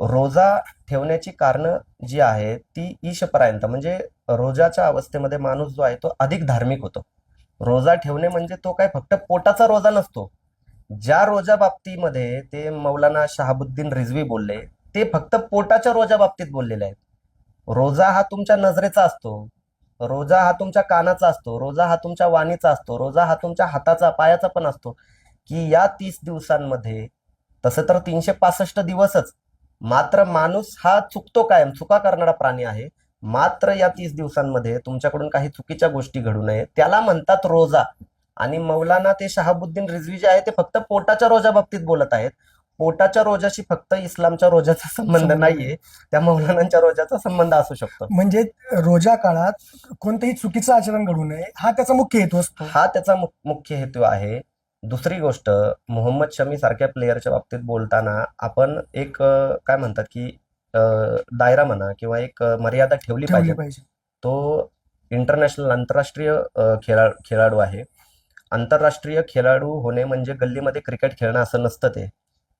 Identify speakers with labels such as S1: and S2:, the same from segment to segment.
S1: रोजा ठेवण्याची कारण जी आहे ती ईशपर्यंत म्हणजे रोजाच्या अवस्थेमध्ये माणूस जो आहे तो अधिक धार्मिक होतो. रोजा ठेवणे म्हणजे तो काय फक्त पोटाचा रोजा नसतो. ज्या रोजा बाबतीमध्ये ते मौलाना शहाबुद्दीन रिझवी बोलले ते फक्त पोटाच्या रोजा बाबतीत बोललेले आहेत. रोजा हा तुमच्या नजरेचा असतो. रोजा हा तुमच्या कानाचा असतो. रोजा हा तुमच्या वाणीचा असतो. रोजा हा तुमच्या हाताचा पायाचा पण असतो. की या तीस दिवसांमध्ये तसं तर तीनशे पासष्ट दिवसच मात्र माणूस हा चुकतो कायम चुका करणारा प्राणी आहे. मात्र या तीस दिवसांमध्ये तुमच्याकडून काही चुकीच्या गोष्टी घडू नये. त्याला म्हणतात रोजा. आणि मौलाना ते शहाबुद्दीन रिझवी जे आहे ते फक्त पोटाच्या रोजा बाबतीत बोलत आहेत. पोटाच्या रोजाशी फक्त इस्लामच्या रोजाचा संबंध नाहीये. त्या मौलानांच्या रोजाचा संबंध असू शकतो.
S2: म्हणजे रोजा काळात कोणतंही चुकीचं आचरण घडू नये हा त्याचा मुख्य हेतू असतो.
S1: हा त्याचा मुख्य हेतू आहे. दुसरी गोष्ट मोहम्मद शमी सारख्या प्लेअरच्या बाबतीत बोलताना आपण एक काय म्हणतात की दायरा म्हणा किंवा एक मर्यादा ठेवली पाहिजे. तो इंटरनॅशनल आंतरराष्ट्रीय खेळा खेळाडू आहे. आंतरराष्ट्रीय खेळाडू होणे म्हणजे गल्लीमध्ये क्रिकेट खेळणं असं नसतं ते.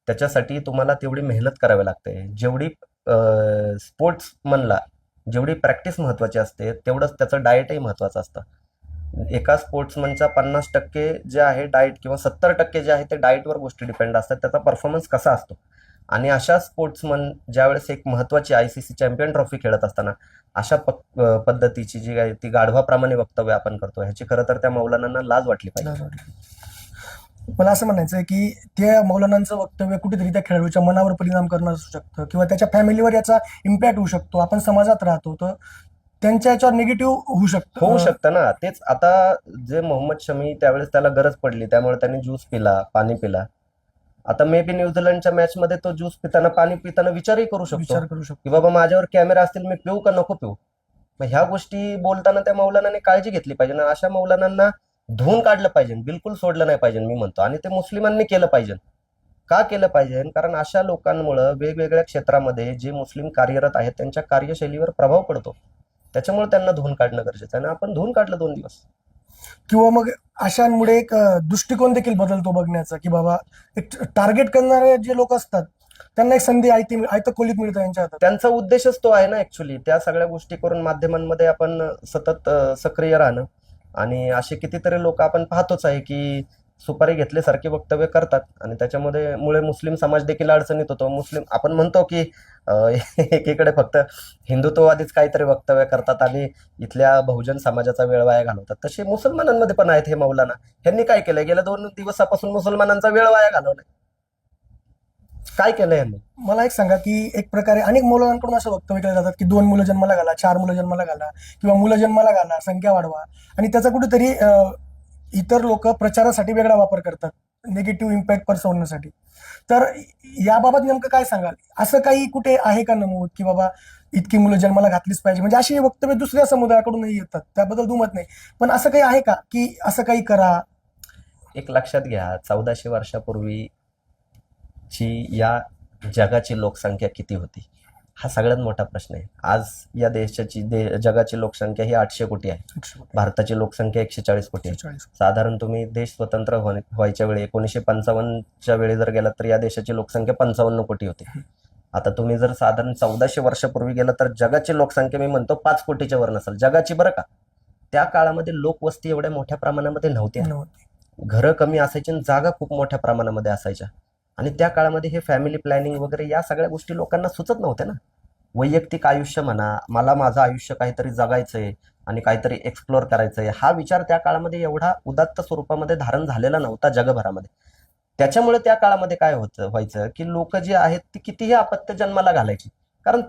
S1: त्याच्यासाठी तुम्हाला तेवढी मेहनत करावी लागते. जेवढी स्पोर्ट्समनला जेवढी प्रॅक्टिस महत्वाची असते तेवढंच त्याचं डाएटही महत्वाचं असतं. एका स्पोर्ट्समनच्या पन्नास टक्के जे आहे डाएट किंवा सत्तर टक्के जे आहे ते डाएटवर गोष्टी डिपेंड असतात. त्याचा परफॉर्मन्स कसा असतो? आणि अशा स्पोर्ट्समन ज्यावेळेस एक महत्वाची I C C champion trophy खेळत असताना अशा पद्धतीची जी आहे ती गाढवाप्रमाणे वक्तव्य आपण करतो ह्याची खरं तर त्या मौलानांना लाज वाटली पाहिजे.
S2: मला असं म्हणायचं आहे की त्या मौलानांचं वक्तव्य कुठेतरी त्या खेळाडूच्या मनावर परिणाम करणार असू शकतं किंवा त्याच्या फॅमिलीवर याचा इम्पॅक्ट होऊ शकतो. आपण समाजात राहतो तर त्यांच्या याच्यावर निगेटिव्ह होऊ शकतं.
S1: होऊ शकतं ना. तेच आता जे मोहम्मद शमी त्यावेळेस त्याला गरज पडली त्यामुळे त्याने ज्यूस पिला पाणी पिला. आता मे बी न्यूझीलंडच्या मॅच मध्ये तो ज्यूस पिताना पाणी पिताना विचारही करू शकतो.
S2: विचार करू शकतो.
S1: की बाबा माझ्यावर कॅमेरा असतील मी पिऊ का नको पिऊ? मग ह्या गोष्टी बोलताना त्या मौलानाने काळजी घेतली पाहिजे ना. अशा मौलानांना धुवून काढलं पाहिजे बिलकुल सोडलं नाही पाहिजे मी म्हणतो. आणि ते मुस्लिमांनी केलं पाहिजे. का केलं पाहिजे? कारण अशा लोकांमुळं वेगवेगळ्या क्षेत्रामध्ये जे मुस्लिम कार्यरत आहेत त्यांच्या कार्यशैलीवर प्रभाव पडतो. त्याच्यामुळे त्यांना धुवून काढणं गरजेचं आहे. आणि आपण धुवून काढलं दोन दिवस.
S2: किंवा मग अशांमुळे एक दृष्टिकोन देखील बदलतो बघण्याचा की बाबा एक टार्गेट करणारे जे लोक असतात त्यांना एक संधी आयती आयत खोलीत मिळतं यांच्या हातात.
S1: त्यांचा उद्देशच तो आहे ना ऍक्च्युली त्या सगळ्या गोष्टी करून माध्यमांमध्ये आपण सतत सक्रिय राहणं. आणि असे कितीतरी लोक आपण पाहतोच आहे की सुपारी घेतल्यासारखे वक्तव्य करतात आणि त्याच्यामध्ये मुळे मुस्लिम समाज देखील अडचणीत होतो. मुस्लिम आपण म्हणतो की एकीकडे फक्त हिंदुत्ववादीच काहीतरी वक्तव्य करतात आणि इथल्या बहुजन समाजाचा वेळ वाया घालवतात. तसे मुसलमानांमध्ये पण आहेत हे मौलाना. ह्यांनी काय केलंय? गेल्या दोन दिवसापासून मुसलमानांचा वेळ वाया घालवलाय. काय केलंय यांनी
S2: मला एक सांगा की एक प्रकारे अनेक मुलांकडून असं वक्तव्य केलं जातात की दोन मुलं जन्माला घाला चार मुलं जन्माला घाला किंवा मुलं जन्माला घाला संख्या वाढवा आणि त्याचा कुठेतरी इतर लोक प्रचारासाठी वेगळा वापर करतात निगेटिव्ह इम्पॅक्ट पसरवण्यासाठी तर याबाबत नेमकं काय सांगाल? असं काही कुठे आहे का नमूद? की बाबा इतकी मुलं जन्माला घातलीच पाहिजे. म्हणजे अशी वक्तव्य दुसऱ्या समुदायाकडूनही येतात. त्याबद्दल दुमत नाही. पण असं काही आहे का? की असं काही करा?
S1: एक लक्षात घ्या. चौदाशे वर्षापूर्वी ची या जगाची लोकसंख्या किती होती? हा सगळ्यात मोठा प्रश्न आहे. आज या देशाची दे जगाची लोकसंख्या ही आठशे कोटी आहे. भारताची लोकसंख्या एकशे चाळीस कोटी आहे. साधारण तुम्ही देश स्वतंत्र व्हायच्या वेळी एकोणीसशे पंचावन्नच्या वेळी जर गेलात तर या देशाची लोकसंख्या पंचावन्न कोटी होती. आता तुम्ही जर साधारण चौदाशे वर्षापूर्वी गेला तर जगाची लोकसंख्या मी म्हणतो पाच कोटीच्या वर नसेल. जगाची बरं का? त्या काळामध्ये लोकवस्ती एवढ्या मोठ्या प्रमाणामध्ये नव्हती
S2: नव्हती.
S1: घरं कमी असायची आणि जागा खूप मोठ्या प्रमाणामध्ये असायच्या. आणि त्या काळामध्ये हे फॅमिली प्लॅनिंग वगैरे या सगळ्या गोष्टी लोकांना सुचत नव्हत्या ना. वैयक्तिक आयुष्य म्हणा मला माझं आयुष्य काहीतरी जगायचंय आणि काहीतरी एक्सप्लोअर करायचंय हा विचार त्या काळामध्ये एवढा उदात्त स्वरूपामध्ये धारण झालेला नव्हता जगभरामध्ये. त्याच्यामुळे त्या काळामध्ये काय होतं व्हायचं की लोक जे आहेत ती कितीही अपत्य जन्माला घालायची. कारण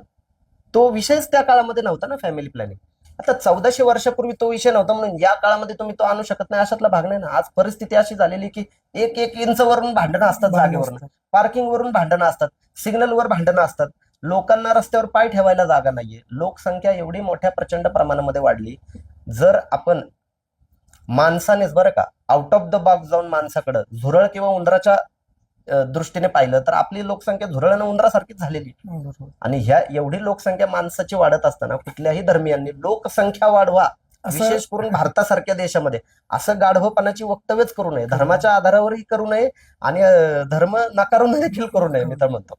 S1: तो विषयच त्या काळामध्ये नव्हता ना फॅमिली प्लॅनिंग आता चौदाशे वर्षापूर्वी तो विषय नव्हता म्हणून या काळामध्ये तुम्ही तो आणू शकत नाही अशातला भाग नाही ना. आज परिस्थिती अशी झालेली की एक एक इंच वरून भांडणं असतात जागेवरून. पार्किंग वरून भांडणं असतात. सिग्नलवर भांडणं असतात. लोकांना रस्त्यावर पाय ठेवायला जागा नाहीये. लोकसंख्या एवढी मोठ्या प्रचंड प्रमाणामध्ये वाढली. जर आपण माणसानेच बरं का आउट ऑफ द बॉक्स जाऊन माणसाकडं झुरळ किंवा उंदराच्या दृष्टीने पाहिलं तर आपली लोकसंख्या झुरळ आणि उंदरासारखीच झालेली. आणि ह्या एवढी लोकसंख्या माणसाची वाढत असताना कुठल्याही धर्मियांनी लोकसंख्या वाढवा विशेष करून भारतासारख्या देशामध्ये. असं गाढवपणाची वक्तव्यच करू नये. धर्माच्या आधारावरही करू नये आणि धर्म नाकारून देखील करू नये मी तर म्हणतो.